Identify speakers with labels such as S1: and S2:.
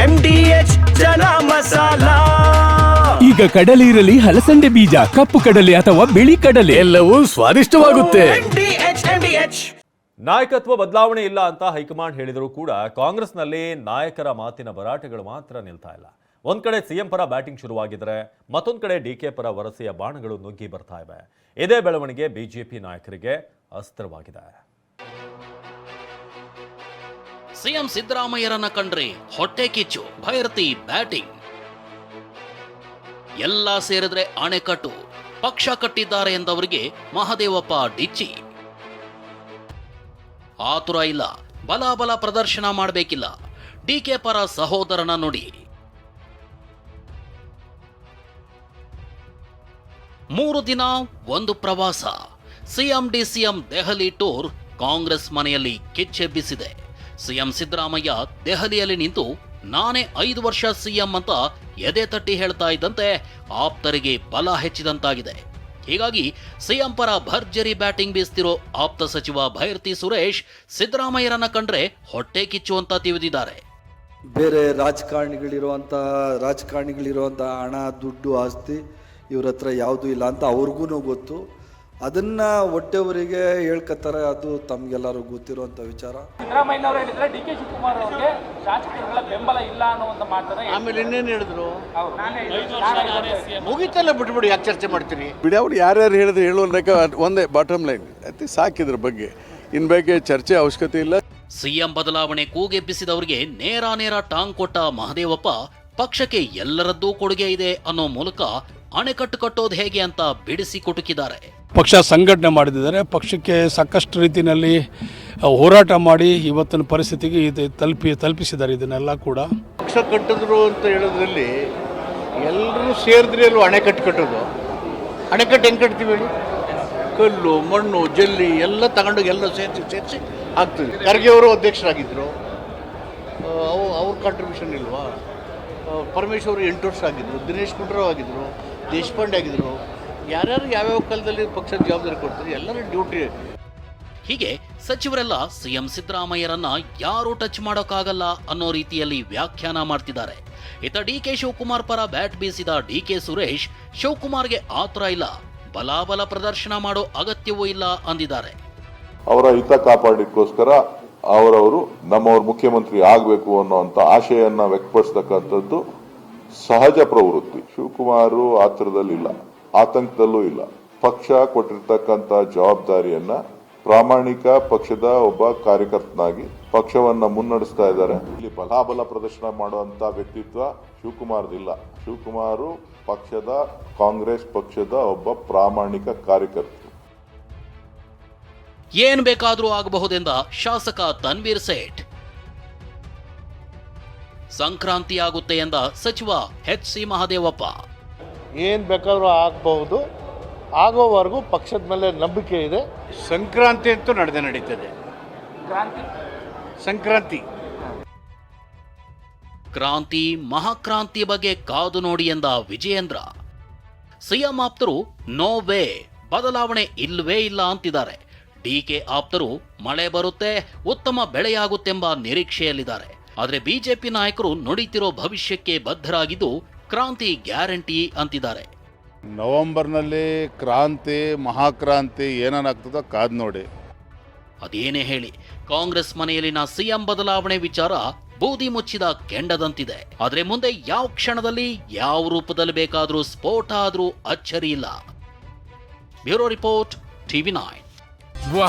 S1: M D H chana masala.
S2: ಈಗ ಕಡಲೆ ಇರಲಿ ಹಲಸಂಡೆ ಬೀಜ ಕಪ್ಪು ಕಡಲೆ ಅಥವಾ ಬಿಳಿ ಕಡಲೆ.
S3: ಎಲ್ಲವೂ ಸ್ವಾದಿಷ್ಟವಾಗುತ್ತೆ.
S1: ಎಂಡಿಎಚ್ ಡಿ
S4: ನಾಯಕತ್ವ ಬದಲಾವಣೆ ಇಲ್ಲ ಅಂತ ಹೈಕಮಾಂಡ್ ಹೇಳಿದರೂ ಕೂಡ ಕಾಂಗ್ರೆಸ್ನಲ್ಲಿ ನಾಯಕರ ಮಾತಿನ ಭರಾಟೆಗಳು ಮಾತ್ರ ನಿಲ್ತಾ ಇಲ್ಲ. ಒಂದ್ ಕಡೆ ಸಿಎಂ ಪರ ಬ್ಯಾಟಿಂಗ್ ಶುರುವಾಗಿದ್ರೆ ಮತ್ತೊಂದ್ ಕಡೆ ಡಿಕೆ ಪರ ವರಸೆಯ ಬಾಣಗಳು ನುಗ್ಗಿ ಬರ್ತಾ ಇವೆ. ಇದೇ ಬೆಳವಣಿಗೆ ಬಿಜೆಪಿ ನಾಯಕರಿಗೆ ಅಸ್ತ್ರವಾಗಿದೆ.
S5: ಸಿಎಂ ಸಿದ್ದರಾಮಯ್ಯರನ್ನ ಕಂಡ್ರೆ ಹೊಟ್ಟೆ ಕಿಚ್ಚು ಭೈರತಿ ಬ್ಯಾಟಿಂಗ್. ಎಲ್ಲ ಸೇರಿದ್ರೆ ಅಣೆಕಟ್ಟು ಪಕ್ಷ ಕಟ್ಟಿದ್ದಾರೆ ಎಂದವರಿಗೆ ಮಹದೇವಪ್ಪ ಡಿಚ್ಚಿ. ಆತುರ ಇಲ್ಲ, ಬಲಾಬಲ ಬಲ ಪ್ರದರ್ಶನ ಮಾಡಬೇಕಿಲ್ಲ ಡಿಕೆ ಪರ ಸಹೋದರನ ನುಡಿ. ಮೂರು ದಿನ ಒಂದು ಪ್ರವಾಸ, CM DCM Delhi tour Congress ಮನೆಯಲ್ಲಿ ಕಿಚ್ಚೆಬ್ಬಿಸಿದೆ. ಸಿಎಂ ಸಿದ್ದರಾಮಯ್ಯ ದೆಹಲಿಯಲ್ಲಿ ನಿಂತು, ನಾನೇ ಐದು ವರ್ಷ ಸಿಎಂ ಅಂತ ಎದೆ ತಟ್ಟಿ ಹೇಳ್ತಾ ಇದ್ದಂತೆ ಆಪ್ತರಿಗೆ ಬಲ ಹೆಚ್ಚಿದಂತಾಗಿದೆ. ಹೀಗಾಗಿ ಸಿಎಂ ಪರ ಭರ್ಜರಿ ಬ್ಯಾಟಿಂಗ್ ಬೀಸ್ತಿರೋ ಆಪ್ತ ಸಚಿವ ಭೈರತಿ ಸುರೇಶ್ ಸಿದ್ದರಾಮಯ್ಯರನ್ನ ಕಂಡ್ರೆ ಹೊಟ್ಟೆ ಕಿಚ್ಚು ಅಂತ ತಿಳಿದಿದ್ದಾರೆ.
S6: ಬೇರೆ ರಾಜಕಾರಣಿಗಳಿರುವಂತಹ ರಾಜಕಾರಣಿಗಳಿರುವಂತಹ ಹಣ, ದುಡ್ಡು, ಆಸ್ತಿ ಇವ್ರ ಹತ್ರ ಯಾವುದೂ ಇಲ್ಲ ಅಂತ ಅವ್ರಿಗೂ ಗೊತ್ತು. ಅದನ್ನು ಹೊಟ್ಟೆವರಿಗೆ ಹೇಳ್ಕತ್ತಾರೆ ಅದು ತಮ್ಗೆಲ್ಲರೂ ಗೊತ್ತಿರುವಂತ ವಿಚಾರ.
S7: ಸಿದ್ದರಾಮಯ್ಯನವರು ಹೇಳಿದ್ರೆ ಡಿ ಕೆ ಶಿವಕುಮಾರ್ ಅವರಿಗೆ ಶಾಸಕರುಗಳ ಬೆಂಬಲ ಇಲ್ಲ ಅನ್ನೋ ಒಂದು ಮಾತನ್ನ
S8: ಆಮೇಲೆ ಇನ್ನೇನು ಹೇಳಿದ್ರು.
S7: ನಾನೇ
S8: ಮುಗಿತಲ್ಲ ಬಿಟ್ಬಿಡಿ ಯಾಕೆ ಚರ್ಚೆ ಮಾಡ್ತೀರಿ?
S9: ಬಿಡಿ ಅವ್ರು ಯಾರ್ಯಾರು ಹೇಳಿದ್ರೆ ಹೇಳುವಂತ ಒಂದೇ ಬಾಟಮ್ ಲೈನ್ ಅತಿ ಸಾಕಿದ್ರ ಬಗ್ಗೆ. ಇನ್ ಬಗ್ಗೆ ಚರ್ಚೆ ಅವಶ್ಯಕತೆ ಇಲ್ಲ.
S5: ಸಿಎಂ ಬದಲಾವಣೆ ಕೂಗೆಬ್ಬಿಸಿದವರಿಗೆ ನೇರ ನೇರ ಟಾಂಗ್ ಕೊಟ್ಟ ಮಹದೇವಪ್ಪ ಪಕ್ಷಕ್ಕೆ ಎಲ್ಲರದ್ದೂ ಕೊಡುಗೆ ಇದೆ ಅನ್ನೋ ಮೂಲಕ ಅಣೆಕಟ್ಟು ಕಟ್ಟೋದು ಹೇಗೆ ಅಂತ ಬಿಡಿಸಿ ಕುಟುಕಿದ್ದಾರೆ.
S10: ಪಕ್ಷ ಸಂಘಟನೆ ಮಾಡಿದ್ದಾರೆ. ಪಕ್ಷಕ್ಕೆ ಸಾಕಷ್ಟು ರೀತಿಯಲ್ಲಿ ಹೋರಾಟ ಮಾಡಿ ಇವತ್ತಿನ ಪರಿಸ್ಥಿತಿಗೆ ಇದು ತಲುಪಿ, ತಲುಪಿಸಿದ್ದಾರೆ ಇದನ್ನೆಲ್ಲ ಕೂಡ.
S8: ಪಕ್ಷ ಕಟ್ಟಿದ್ರು ಅಂತ ಹೇಳೋದ್ರಲ್ಲಿ ಎಲ್ಲರೂ ಸೇರಿದ್ರೆ ಎಲ್ಲರೂ ಅಣೆಕಟ್ಟು ಕಟ್ಟೋದು? ಅಣೆಕಟ್ಟು ಹೆಂಗೆ ಕಟ್ತೀವಿ ಹೇಳಿ? ಕಲ್ಲು, ಮಣ್ಣು, ಜಲ್ಲಿ ಎಲ್ಲ ತಗೊಂಡೋಗಿ ಎಲ್ಲ ಸೇರಿಸಿ ಸೇರಿಸಿ ಆಗ್ತದೆ ಖರ್ಗೆ ಅವರು ಅಧ್ಯಕ್ಷರಾಗಿದ್ದರು ಅವ್ರ ಕಾಂಟ್ರಿಬ್ಯೂಷನ್ ಇಲ್ವಾ? ಪರಮೇಶ್ವರ್ ಎಂಟು ವರ್ಷ ಆಗಿದ್ದರು ದಿನೇಶ್ ಗುಂಡ್ರಾವ್ ಆಗಿದ್ದರು ದೇಶಪಾಂಡೆ ಆಗಿದ್ದರು ಯಾರ್ಯಾರು ಯಾವ್ಯಾವ ಕಾಲದಲ್ಲಿ ಪಕ್ಷದ ಜವಾಬ್ದಾರಿ ಕೊಡ್ತಾರೆ ಎಲ್ಲರ ಡ್ಯೂಟಿ
S5: ಹೀಗೆ ಸಚಿವರೆಲ್ಲ ಸಿಎಂ ಸಿದ್ದರಾಮಯ್ಯರನ್ನ ಯಾರೂ ಟಚ್ ಮಾಡೋಕ್ಕಾಗಲ್ಲ ಅನ್ನೋ ರೀತಿಯಲ್ಲಿ ವ್ಯಾಖ್ಯಾನ ಮಾಡ್ತಿದ್ದಾರೆ. ಇತ ಡಿ ಕೆ ಶಿವಕುಮಾರ್ ಪರ ಬ್ಯಾಟ್ ಬೀಸಿದ ಡಿ ಕೆ ಸುರೇಶ್ ಶಿವಕುಮಾರ್ಗೆ ಆತರ ಇಲ್ಲ. ಬಲಾಬಲ ಪ್ರದರ್ಶನ ಮಾಡೋ ಅಗತ್ಯವೂ ಇಲ್ಲ ಅಂದಿದ್ದಾರೆ.
S11: ಅವರ ಹಿತ ಕಾಪಾಡಿಕ್ಕೋಸ್ಕರ ಅವರವರು ನಮ್ಮವರು ಮುಖ್ಯಮಂತ್ರಿ ಆಗಬೇಕು ಅನ್ನೋಂಥ ಆಶಯವನ್ನು ವ್ಯಕ್ತಪಡಿಸ್ತಕ್ಕಂಥದ್ದು ಸಹಜ ಪ್ರವೃತ್ತಿ. ಶಿವಕುಮಾರು ಆತರದಲ್ಲಿಲ್ಲ. ಆತಂಕದಲ್ಲೂ ಇಲ್ಲ. ಪಕ್ಷ ಕೊಟ್ಟಿರ್ತಕ್ಕಂಥ ಜವಾಬ್ದಾರಿಯನ್ನ ಪ್ರಾಮಾಣಿಕ ಪಕ್ಷದ ಒಬ್ಬ ಕಾರ್ಯಕರ್ತನಾಗಿ ಪಕ್ಷವನ್ನ ಮುನ್ನಡೆಸ್ತಾ ಇದ್ದಾರೆ. ಇಲ್ಲಿ ಬಲಾಬಲ ಪ್ರದರ್ಶನ ಮಾಡುವಂತ ವ್ಯಕ್ತಿತ್ವ ಶಿವಕುಮಾರ್ದಿಲ್ಲ. ಶಿವಕುಮಾರು ಪಕ್ಷದ, ಕಾಂಗ್ರೆಸ್ ಪಕ್ಷದ ಒಬ್ಬ ಪ್ರಾಮಾಣಿಕ ಕಾರ್ಯಕರ್ತ
S5: ಏನ್ ಬೇಕಾದರೂ ಆಗಬಹುದೆಂದ ಶಾಸಕ ತನ್ವೀರ್ ಸೇಠ್. ಸಂಕ್ರಾಂತಿ ಆಗುತ್ತೆ ಎಂದ ಸಚಿವ ಎಚ್ ಸಿ ಮಹದೇವಪ್ಪ.
S8: ಏನು ಬೇಕಾದರೂ ಆಗಬಹುದು. ಆಗೋವರೆಗೂ ಪಕ್ಷದ ಮೇಲೆ ನಂಬಿಕೆ ಇದೆ. ಸಂಕ್ರಾಂತಿ ಅಂತೂ ನಡೆದೇ ನಡೀತದೆ.
S7: ಕ್ರಾಂತಿ?
S8: ಸಂಕ್ರಾಂತಿ.
S5: ಕ್ರಾಂತಿ ಮಹಾಕ್ರಾಂತಿ ಬಗ್ಗೆ ಕಾದು ನೋಡಿ ಎಂದ ವಿಜಯೇಂದ್ರ. ಸಿಎಂ ಆಪ್ತರು ನೋ ವೇ ಬದಲಾವಣೆ ಇಲ್ವೇ ಇಲ್ಲ ಅಂತಿದ್ದಾರೆ. ಡಿಕೆ ಆಪ್ತರು ಮಳೆ ಬರುತ್ತೆ ಉತ್ತಮ ಬೆಳೆಯಾಗುತ್ತೆಂಬ ನಿರೀಕ್ಷೆಯಲ್ಲಿದ್ದಾರೆ. ಆದರೆ ಬಿಜೆಪಿ ನಾಯಕರು ನುಡಿತಿರೋ ಭವಿಷ್ಯಕ್ಕೆ ಬದ್ಧರಾಗಿದ್ದು ಕ್ರಾಂತಿ ಗ್ಯಾರಂಟಿ ಅಂತಿದ್ದಾರೆ.
S9: ನವೆಂಬರ್ನಲ್ಲಿ ಕ್ರಾಂತಿ ಮಹಾಕ್ರಾಂತಿ ಏನೇನಾಗ್ತದೋ ಕಾದ್ ನೋಡಿ.
S5: ಅದೇನೇ ಹೇಳಿ ಕಾಂಗ್ರೆಸ್ ಮನೆಯಲ್ಲಿನ ಸಿಎಂ ಬದಲಾವಣೆ ವಿಚಾರ ಬೂದಿ ಮುಚ್ಚಿದ ಕೆಂಡದಂತಿದೆ. ಆದರೆ ಮುಂದೆ ಯಾವ ಕ್ಷಣದಲ್ಲಿ ಯಾವ ರೂಪದಲ್ಲಿ ಬೇಕಾದರೂ ಸ್ಫೋಟ ಆದರೂ ಅಚ್ಚರಿ ಇಲ್ಲ. Bureau report TV nine.
S2: ವಾ